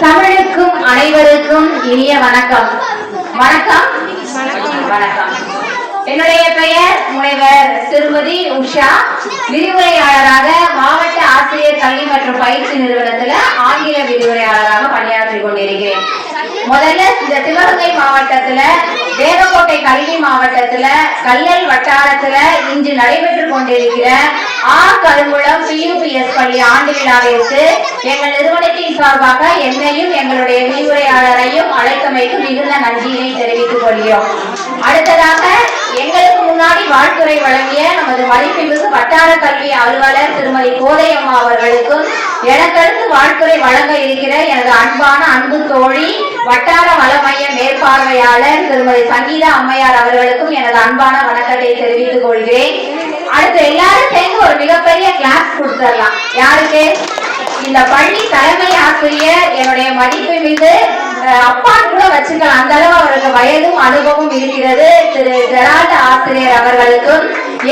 தமிழுக்கும் அனைவருக்கும் இனிய வணக்கம். வணக்கம். வணக்கம். என்னுடைய பெயர் முனைவர் திருமதி உஷா. விரிவுரையாளராக மாவட்ட ஆசிரியர் கல்வி மற்றும் பயிற்சி நிறுவனத்துல ஆங்கில விரிவுரையாளராக பணியாற்றி கொண்டிருக்கிறேன். முதல்ல இந்த சிவகங்கை மாவட்டத்துல தேவக்கோட்டை கல்வி மாவட்டத்துல கல்லல் வட்டாரத்துல இன்று நடைபெற்று கொண்டிருக்கிற ஆ. கருங்குளம் பியூபிஎஸ் பள்ளி ஆண்டு விழாவிற்கு எங்கள் நிறுவனத்தின் சார்பாக என்னையும் எங்களுடைய விரிவுரையாளரையும் அழைத்தமைக்கு மிகுந்த நன்றியினை தெரிவித்துக் கொள்கிறோம். அடுத்ததாக எங்களுக்கு முன்னாடி வாழ்த்துறை வழங்கிய நமது மதிப்புமிகு வட்டார கல்வி அலுவலர் திருமதி கோதையம்மா அவர்களுக்கும் எனக்கடுத்து வாழ்த்துறை வழங்க இருக்கிற எனது அன்பான அன்பு தோழி வட்டார வளமைய மேற்பார்வையாளர் திருமதி சங்கீதா அம்மையார் அவர்களுக்கும் எனது அன்பான வணக்கத்தை தெரிவித்துக் கொள்கிறேன். அடுத்து எல்லாரும் சேர்ந்து ஒரு மிகப்பெரிய கிளாஸ் கொடுத்துடலாம். யாருக்கு? இந்த பள்ளி தலைமை ஆசிரியர் என்னுடைய மதிப்பு மீது அப்பான்னு கூட வச்சுக்கலாம். அந்த அளவு அவருக்கு வயதும் அனுபவம் இருக்கிறது. திரு ஜெரால்ட் ஆசிரியர் அவர்களுக்கும்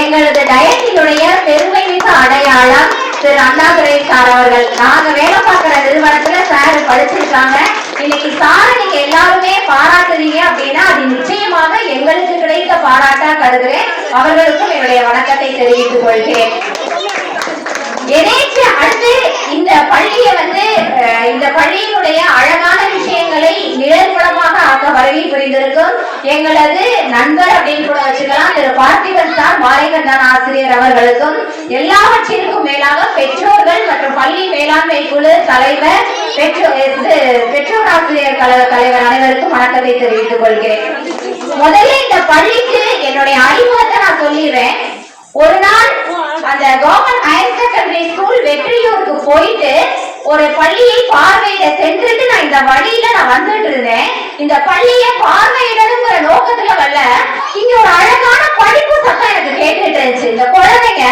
எங்களது டயத்தினுடைய பெருமை மிகு அடையாளம் திரு அண்ணாதுரை சார் அவர்கள். நாங்க வேலை பார்க்கிற நிறுவனத்துல சார் படிச்சிருக்காங்க. இன்னைக்கு சார் நீங்க எல்லாருமே பாராட்டுறீங்க அப்படின்னா அது நிச்சயமாக எங்களுக்கு கிடைத்த பாராட்டா கருதுகிறேன் அவர்களுக்கும் என்னுடைய வணக்கத்தை தெரிவித்துக் கொள்கிறேன். எதேச்சு அடுத்து இந்த பள்ளியை வந்து இந்த பள்ளியினுடைய அழகான விஷயங்களை நிழற்படமாக ஆக்க வருகை புரிந்திருக்கும். எங்களது நண்பர் அப்படின்னு கூட வச்சுக்கலாம். திரு பார்த்திபன் சார் மாரிகண்டன் ஆசிரியர் அவர்களுக்கும் எல்லாவற்றிற்கும் மேலாக பெற்றோர்கள் மற்றும் பள்ளி மேலாண்மை குழு தலைவர் பெற்றோர் பெற்றோர் ஆசிரியர் கழக தலைவர் அனைவருக்கும் வணக்கத்தை தெரிவித்துக் கொள்கிறேன். முதல்ல இந்த பள்ளிக்கு என்னுடைய அறிமுகத்தை நான் சொல்லிடுறேன். ஒரு நாள் அந்த கவர்மெண்ட் ஹையர் செகண்டரி ஸ்கூல் வெற்றியூருக்கு போயிட்டு ஒரு பள்ளியை பார்வையிட சென்றுட்டு நான் இந்த வழியில நான் வந்துட்டு இருந்தேன். இந்த பள்ளியை பார்வையிடணுங்கிற நோக்கத்துல வரல. இங்க ஒரு அழகான படிப்பு சத்தம் எனக்கு கேட்டுட்டு இருந்துச்சு. இந்த குழந்தைங்க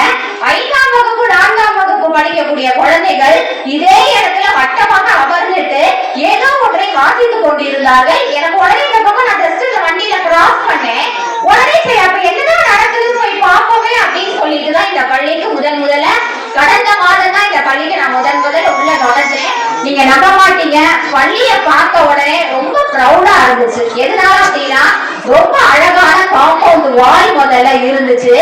ஐந்தாம் வகுப்பு நான்காம் வகுப்பு படிக்கக்கூடிய குழந்தைகள் இதே இடத்துல வட்டமாக அமர்ந்துட்டு ஏதோ ஒன்றை வாசித்துக் கொண்டிருந்தார்கள். எனக்கு உடனே இந்த பக்கம் நான் ஜஸ்ட் இந்த வண்டியில கிராஸ் பண்ணேன். உடனே சரி அப்ப என்னதான் நடக்குதுன்னு போய் பார்ப்போமே அப்படின்னு சொல்லிட்டு தான் இந்த பள்ளிக்கு முதன் முதல்ல கடந்த மாதம் தான் இந்த பள்ளிக்கு நான் முதன் முதல்ல உள்ள நுழைஞ்சேன் நீங்க நம்ப மாட்டீங்க பள்ளியை பார்த்த உடனே ரொம்ப ப்ரௌடா இருந்துச்சு. எதனால அப்படின்னா ரொம்ப அழகான காம்பவுண்ட் வால் முதல்ல இருந்துச்சு.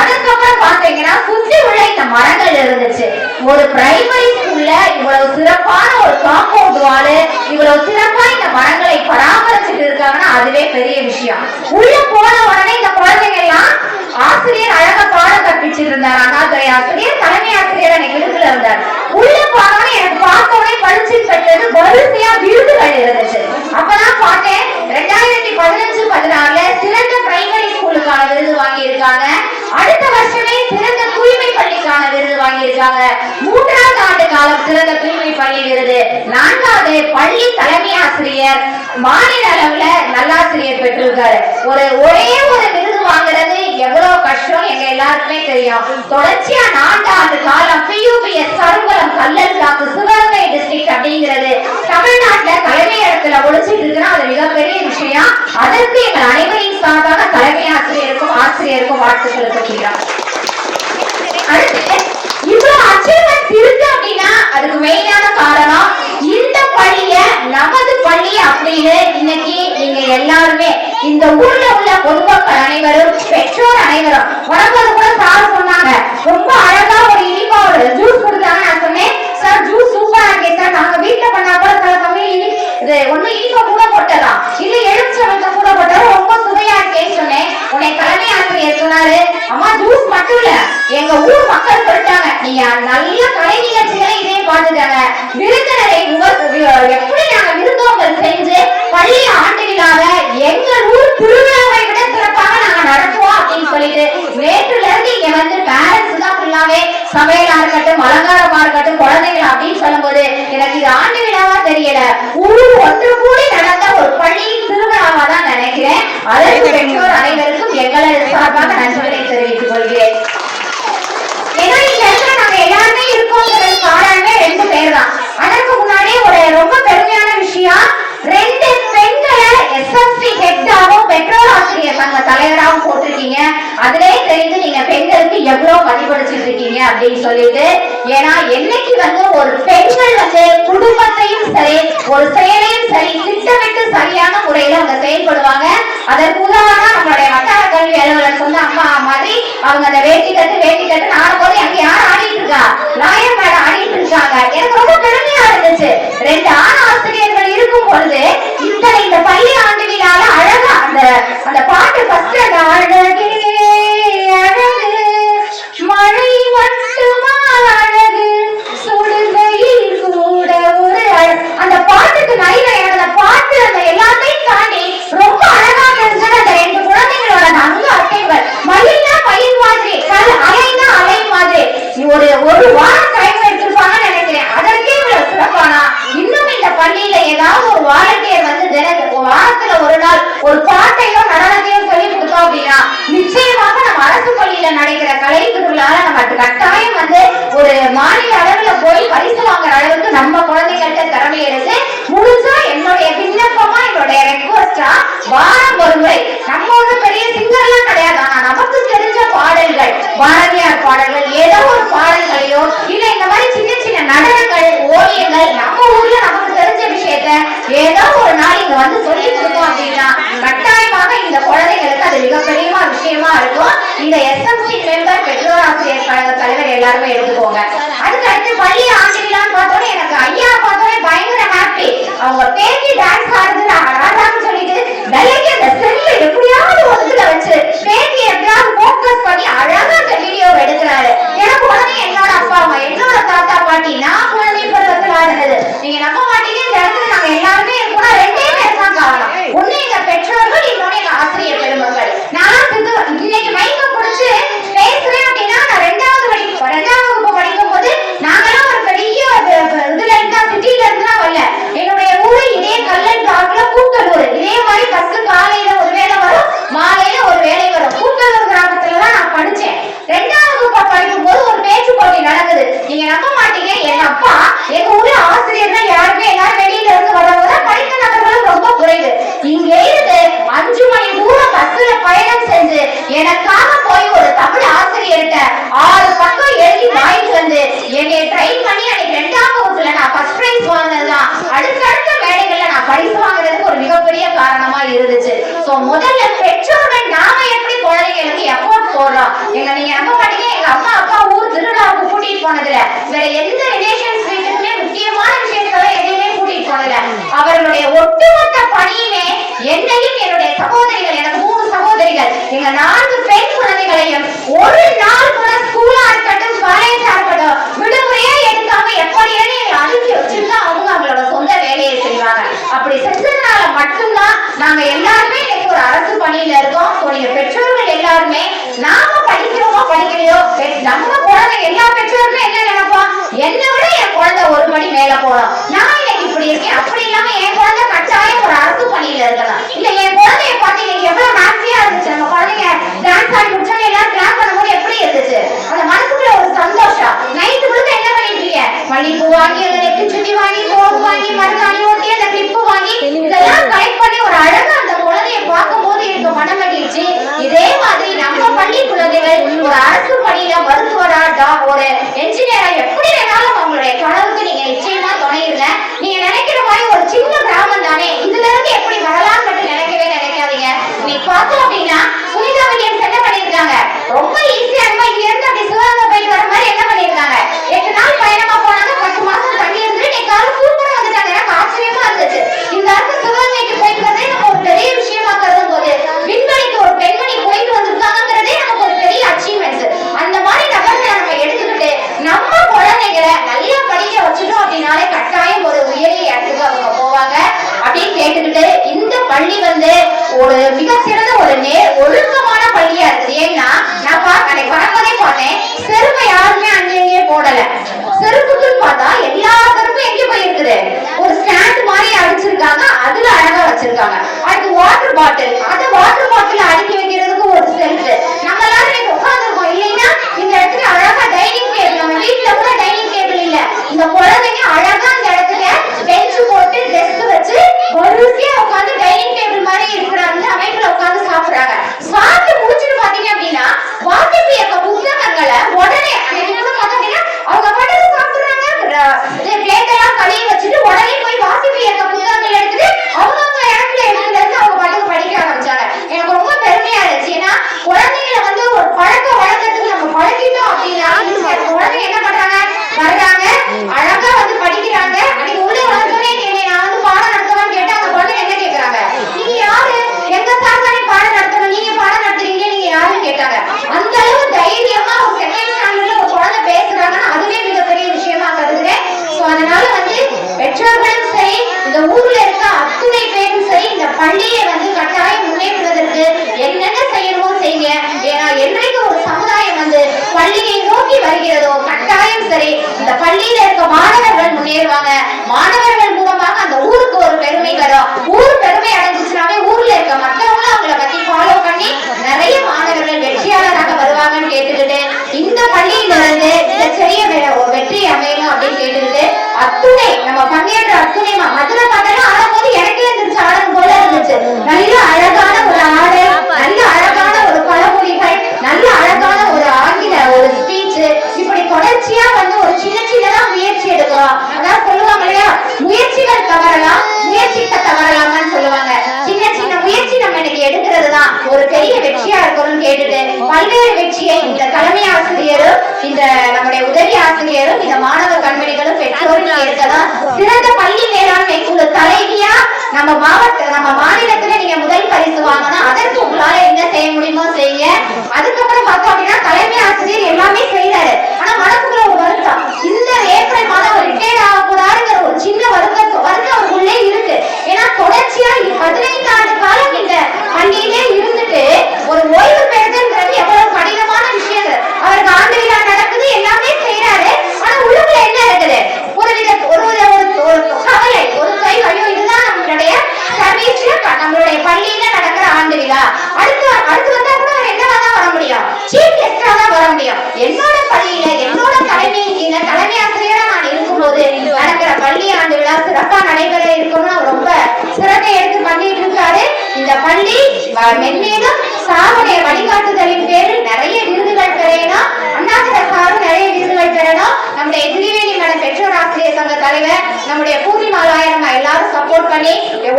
அதுக்கப்புறம் பாத்தீங்கன்னா சுற்றி உள்ள இந்த மரங்கள் இருந்துச்சு. ஒரு பிரைமரி ஸ்கூல்ல இவ்வளவு சிறப்பான ஒரு காம்பவுண்ட் வால் இவ்வளவு சிறப்பா இந்த மரங்களை பராமரிச்சுட்டு இருக்காங்கன்னா அதுவே பெரிய விஷயம். உள்ள போன உடனே இந்த குழந்தைங்க எல்லாம் ஆசிரியர் அழகா பாடம் கற்பிச்சிட்டு இருந்தார் அண்ணாதுறை ஆசிரியர் தலைமை ஆசிரியர் அன்னைக்கு இருந்தார். உள்ள போனோட எனக்கு பார்த்த உடனே பரிசு பெற்றது வரிசையா விருதுகள் இருந்துச்சு அப்பதான் பார்த்தேன் ரெண்டாயிரத்தி பதினஞ்சு பதினாறுல சிறந்த பிரைமரி ஸ்கூலுக்கான விருது வாங்கி இருக்காங்க அடுத்த வருஷமே சிறந்த தூய்மை பள்ளிக்கான விருது வாங்கி இருக்காங்க மூன்றாவது ஆண்டு காலம் சிறந்த தூய்மை பள்ளி விருது நான்காவது பள்ளி தலைமை ஆசிரியர் மாநில அளவுல நல்லாசிரியர் பெற்றிருக்காரு. ஒரு ஒரே ஒரு விருது வாங்குறது எவ்வளவு கஷ்டம் எங்க எல்லாருக்குமே தெரியும். தொடர்ச்சியா நான்காண்டு காலம் பியூபிஎஸ் கருங்குளம் கல்லல் காத்து சிவகங்கை டிஸ்ட்ரிக்ட் அப்படிங்கிறது. தமிழ்நாட்டுல தலைமை இடத்துல ஒழிச்சிட்டு இருக்குன்னா அது மிகப்பெரிய விஷயம். அதற்கு எங்கள் அனைவரின் சார்பாக தலைமை ஆசிரியருக்கும் ஆசிரியருக்கும் வாழ்த்துக்கள் சொல்கிறோம் அடுத்து இவ்வளவு அச்சீவ்மெண்ட்ஸ் இருக்கு அப்படின்னா அதுக்கு மெயினான காரணம் இந்த பள்ளிய நமது பள்ளி அப்படின்னு இன்னைக்கு நீங்க எல்லாருமே இந்த ஊர்ல உள்ள பொதுமக்கள் அனைவரும் பெற்றோர் அனைவரும் வரும்போது கூட சார் சொன்னாங்க. ரொம்ப அழகா ஒரு இனிப்பா ஒரு ஜூஸ் கொடுத்தாங்க. நான் சொன்னேன் சார் ஜூஸ் சூப்பரா இருக்கே சார் நாங்க வீட்டுல பண்ணா கூட சில சமயம் இனி இது ஒண்ணு இனிப்பா கூட போட்டலாம் இல்ல எலுமிச்சம்பழத்தை கூட போட்டாலும் ரொம்ப சுவையா இருக்கேன்னு சொன்னேன். உன்னை தலைமை ஆசிரியர் சொன்னாரு. அம்மா ஜூஸ் மட்டும் இல்ல எங்க ஊர் மக்கள் சொல்லிட்டாங்க நீங்க நல்ல கலை நிகழ்ச்சிகளை இதே பார்த்துட்டாங்க விருந்தினரை எப்படி நாங்க விருந்தோம்பல் செஞ்சு பள்ளி ஆண்டு விழாவை எங்க ஊர் திருவிழாவை விட சிறப்பாக நாங்க நடத்துவோம் அப்படின்னு சொல்லிட்டு நேற்றுல இருந்து இங்க வந்து பேரண்ட்ஸ் தான் ஃபுல்லாவே சமையலா இருக்கட்டும் அலங்காரமா இருக்கட்டும் குழந்தைகள் அப்படின்னு சொல்லும்போது எனக்கு இது ஆண்டு விழாவா தெரியல. ஊர் ஒன்று கூடி நடந்த ஒரு பள்ளியின் திருவிழாவா தான் நினைக்கிறேன். அதற்கு பெற்றோர் அனைவருக்கும் எங்களது சார்பாக நன்றிகளை தெரிவித்துக் கொள்கிறேன். ரெண்டு பெண்களை எஸ்எஸ்டி ஹெட்டாவும் பெற்றோர் ஆசிரியர் சங்க தலைவராகவும் போட்டிருக்கீங்க. அதிலே தெரிந்து நீங்க பெண்களுக்கு எவ்வளவு மதிப்பளிச்சுட்டு இருக்கீங்க அப்படின்னு சொல்லிட்டு ஏன்னா என்னைக்கு வந்து ஒரு பெண்கள் வந்து குடும்பத்தையும் சரி ஒரு செயலையும் சரி திட்டமிட்டு சரியான முறையில அவங்க செயல்படுவாங்க. அதற்கு உதாரணம் நம்மளுடைய வட்டார கல்வி அலுவலர் சொன்ன அம்மா மாதிரி அவங்க அந்த வேட்டி கட்டு வேட்டி கட்டு ஆடும் போது அங்க யார் ஆடிட்டு இருக்கா லாயர் மேடம் ஆடிட்டு இருக்காங்க எனக்கு ரொம்ப பெருமையா இருந்துச்சு ரெண்டு ஆண் ஆசிரியர்கள் இருக்கும் பொழுது இத்தனை இந்த பள்ளி ஆண்டு விழால அழகா அந்த அந்த பாட்டு ஃபர்ஸ்ட் அந்த அழகே அழகு மழை மட்டுமா அழகு சுடுகையில் கூட ஒரு அழகு அந்த பாட்டுக்கு நிறைய எனக்கு அந்த பாட்டு அந்த எல்லாத்தையும் தாண்டி ரொம்ப அழகா இருந்துச்சு அந்த ரெண்டு குழந்தைங்களோட அந்த அங்க அசைவுகள் மயில்னா மயில் மாதிரி கல் அலைனா அலை மாதிரி ஒரு ஒரு வாரம் டைம் எடுத்திருப்பாங்கன்னு நினைக்கிறேன் அதற்கே இவ்வளவு சிறப்பானா இன்னும் இந்த பள்ளியில ஏதாவது ஒரு வாலண்டியர் வந்து தின ஒரு வாரத்துல ஒரு நாள் ஒரு பாட்டையோ நடனத்தையோ சொல்லி கொடுத்தோம் அப்படின்னா நிச்சயமாக நம்ம அரசு பள்ளியில நடக்கிற கலை திருவிழால நமக்கு கட்டாயம் வந்து ஒரு மாநில அளவுல போய் பரிசு வாங்குற அளவுக்கு நம்ம குழந்தைகள்கிட்ட திறமை இருக்கு முழுசா என்னுடைய விண்ணப்பமா என்னுடைய ரெக்வஸ்டா வாரம் ஒரு முறை நம்ம ஒரு பெரிய சிங்கர்லாம் கிடையாது ஆனா நமக்கு தெரிஞ்ச பாடல்கள் பாரதியார் பாடல்கள் ஏதோ ஒரு பாடல்களையோ இல்ல இந்த மாதிரி சின்ன சின்ன நடனங்கள் ஓவியங்கள் நம்ம ஊர்ல நமக்கு தெரிஞ்ச விஷயத்த ஏதோ ஒரு நாள் இங்க வந்து சொல்லி கொடுத்தோம் அப்படின்னா கட்டாயமாக இந்த குழந்தைகளுக்கு அது மிகப்பெரிய விஷயமா இருக்கும் இந்த எஸ்எம்சி பெற்றோர் ஆசிரியர் தலைவர் எல்லாருமே எடுத்துக்கோங்க அதுக்கு அடுத்து பள்ளி ஆண்டுகளான்னு பார்த்தோன்னே எனக்கு ஐயா பார்த்தோன்னே பயங்கர ஹாப்பி அவங்க பேத்தி டான்ஸ் ஆடுறது நான் சொல்லிட்டு விலைக்கு அந்த செல்ல எப்படியாவது ஒதுக்குல வச்சு பேத்தி எப்படியாவது ஃபோக்கஸ் பண்ணி அழகா அந்த வீடியோ எடுக்கிறாரு. எனக்கு உடனே என்னோட அப்பா அம்மா என்னோட தாத்தா பாட்டி நான் குழந்தை பருவத்தில் ஆடுறது நீங்க நம்ப மாட்டீங்க இந்த இடத்துல நாங்க எல்லாருமே கூட ரெண்டே பேர் தான் காரணம் ஒண்ணு எங்க பெற்றோர்கள் இன்னொன்னு எங்க ஆசிரியர் பெருமக்கள் நான் சிந்து இன்னைக்கு மைக்க பிடிச்சு பேசுறேன் அப்படின்னா நான் ரெண்டாவது படிக்கும் ரெண்டாவது வகுப்பு படிக்கும் போது நாங்கெல்லாம் ஒரு பெரிய வ- வ- இதுல இருந்தா சிட்டில இருந்தா வரல என்னுடைய ஊரு இதே கல்லன் காக்குல கூட்டலூர் இதே மாதிரி பஸ் காலையில ஒரு வேளை வரும் மாலையில ஒரு வேளை வரும் கூட்டலூர் கிராமத்துல தான் நான் படிச்சேன் ரெண்டாவது வகுப்பு படிக்கும் போது ஒரு பேச்சு போட்டி நடக்குது நீங்க நம்ப மாட்டீங்க எங்க அப்பா எங்க ஊர்ல ஆசிரியர்கள் யாருமே எல்லாரும் வெளியில இருந்து வரவங்க படித்த நபர்களும் ரொம்ப குறைவு இங்க இருந்து அஞ்சு மணி தூரம் பஸ்ல பயணம் செஞ்சு எனக்காக போய் ஒரு தமிழ் ஆசிரியர்கிட்ட ஆறு பக்கம் எழுதி வாங்கிட்டு வந்து என்னை ட்ரெயின் பண்ணி அன்னைக்கு ரெண்டாம் வகுப்புல நான் ஃபர்ஸ்ட் பிரைஸ் வாங்கினதுதான் அடுத்தடுத்த மேடைகள்ல நான் பரிசு வாங்குறதுக்கு ஒரு மிகப்பெரிய காரணமா இருந்துச்சு சோ முதல்ல பெற்றோர்கள் நாம எப்படி குழந்தைங்களுக்கு எஃபோர்ட் போடுறோம்? எங்க நீங்க நம்ப மாட்டீங்க. எங்க அம்மா அப்பா ஊர் திருவிழாவுக்கு கூட்டிட்டு போனதுல. வேற எந்த ரிலேஷன்ஸ் வீட்டுக்குமே முக்கியமான விஷயத்துல எதையுமே கூட்டிட்டு போனதுல அவர்களுடைய ஒட்டுமொத்த பணியுமே என்னையும் என்னுடைய சகோதரிகள் எனக்கு மூணு சகோதரிகள். எங்க நான்கு பெண் குழந்தைகளையும் ஒரு நாள் கூட ஸ்கூலா இருக்கட்டும் காலேஜா இருக்கட்டும் விடுமுறையே எடுக்காம எப்படியாவது எங்களை அனுப்பி வச்சிருந்தா அவங்க அவங்களோட சொந்த வேலையை செய்வாங்க. அப்படி செஞ்சதுனால மட்டும்தான் நாங்க எல்லாருமே ஒரு அரசு பணியில இருக்கோம். நீங்க பெற்றோர்கள் எல்லாருமே நாம படிக்கிறோமோ படிக்கலையோ? நம்ம குழந்தை எல்லா பெற்றோருமே என்ன நினைப்போம்? என்னை விட என் குழந்தை ஒரு படி மேல போகணும் நான் இன்னைக்கு இப்படி இருக்கேன்? அப்படி இல்லாம என் குழந்தை கட்டாயம் ஒரு அரசு பணியில இருக்கலாம் இல்ல என் குழந்தைய பார்த்து இன்னைக்கு எவ்வளவு ஹாப்பியா இருந்துச்சு. நம்ம குழந்தைங்க டான்ஸ் ஆடி முடிச்சோம் எல்லாரும் கிளாஸ் பண்ணும்போது எப்படி இருந்துச்சு அந்த மனசுக்குள்ள ஒரு சந்தோஷம் நைட்டு முழுக்க என்ன பண்ணிட்டு இருக்கீங்க மல்லிகைப்பூ வாங்கி அந்த நெட்டு சுட்டி வாங்கி சோப்பு வாங்கி மருதாணி ஊட்டி அந்த கிளிப்பு வாங்கி இதெல்லாம் கலெக்ட் பண்ணி ஒரு அழகா அந்த குழந்தைய பார்க்கும்போது எனக்கு மனம் மகிழ்ச்சி இதே மாதிரி நம்ம பள்ளி குழந்தைகள் ஒரு அரசு பணியில மருத்துவரா ஒரு என்ஜினியரா எப்படி வேணாலும் உங்களுடைய கனவுக்கு நீங்க நிச்சயமா துணையிருங்க நீங்க நினைக்கிற மாதிரி ஒரு சின்ன கிராமம் தானே இதுல இருந்து எப்படி வரலாம்னு மட்டும் நினைக்கவே நினைக்காதீங்க இன்னைக்கு பார்த்தோம் அப்படின்னா சுனிதா வில்லியம்ஸ் என்ன பண்ணிருக்காங்க ரொம்ப ஈஸியா நம்ம இங்க இருந்து அப்படி சிவகங்கை போயிட்டு வர மாதிரி என்ன பண்ணிருக்காங்க எட்டு நாள் பயணமா போனாங்க பத்து மாசம் தண்ணி இருந்து இன்னைக்கு காலம் சூப்பரா வந்துட்டாங்க எனக்கு ஆச்சரியமா இருந்துச்சு இந்த இடத்து சிவகங்கைக்கு போயிட்டு வரதே நம்ம ஒரு பெரிய விஷயமா கருதும் போது விண்வெளிக்கு ஒரு பெண்மணி போயிட்டு வந்திருக்காங்கிறதே நமக்கு ஒரு பெரிய அச்சீவ்மெண்ட் அந்த மாதிரி நபர்களை நம்ம எடுத்துக்கிட்டு நம்ம குழந்தைகளை நல்லா படிக்க அப்படின்னாலே கட்டாயம் ஒரு உயரிய இடத்துக்கு அவங்க போவாங்க. அப்படின்னு கேட்டுக்கிட்டு இந்த பள்ளி வந்து ஒரு மிக சிறந்த ஒரு நே ஒழுக்கமான பள்ளியா இருக்குது. ஏன்னா நான் பா அன்னைக்கு பார்த்தேன் செருப்பை யாருமே அங்கேயே போடல. செருப்புக்குன்னு பார்த்தா எல்லா செருப்பும் எங்க போய் இருக்குது ஒரு ஸ்டாண்ட் மாதிரி அடிச்சிருக்காங்க. அதுல அழகா வச்சிருக்காங்க. அடுத்து வாட்டர் பாட்டில் அந்த வாட்டர் பாட்டில் இந்த நம்முடைய உதவி ஆசிரியரும் இந்த மாணவ கண்மணிகளும் பெற்றோரும் இருக்கதான் சிறந்த பள்ளி மேலாண்மை குழு தலைவியா? நம்ம மாவட்ட நம்ம மாநிலத்துல நீங்க முதல் பரிசு வாங்கினா அதற்கு உங்களால என்ன செய்ய முடியுமோ செய்ய. அதுக்கப்புறம்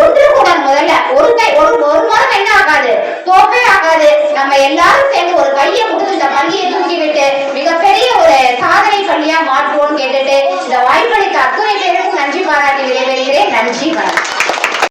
ஒன்று கூட முதல்ல. ஒரு கை ஒரு ஒரு மரம் என்ன ஆகாது. தோப்பே ஆகாது. நம்ம எல்லாரும் சேர்ந்து ஒரு கையை கொடுத்து இந்த பள்ளியை தூக்கி விட்டு மிகப்பெரிய ஒரு சாதனை பள்ளியா மாற்றுவோம்னு கேட்டுட்டு இந்த வாய்ப்பளித்த அத்துணை பேருக்கும் நன்றி பாராட்டி விடைபெறுகிறேன். நன்றி வணக்கம்.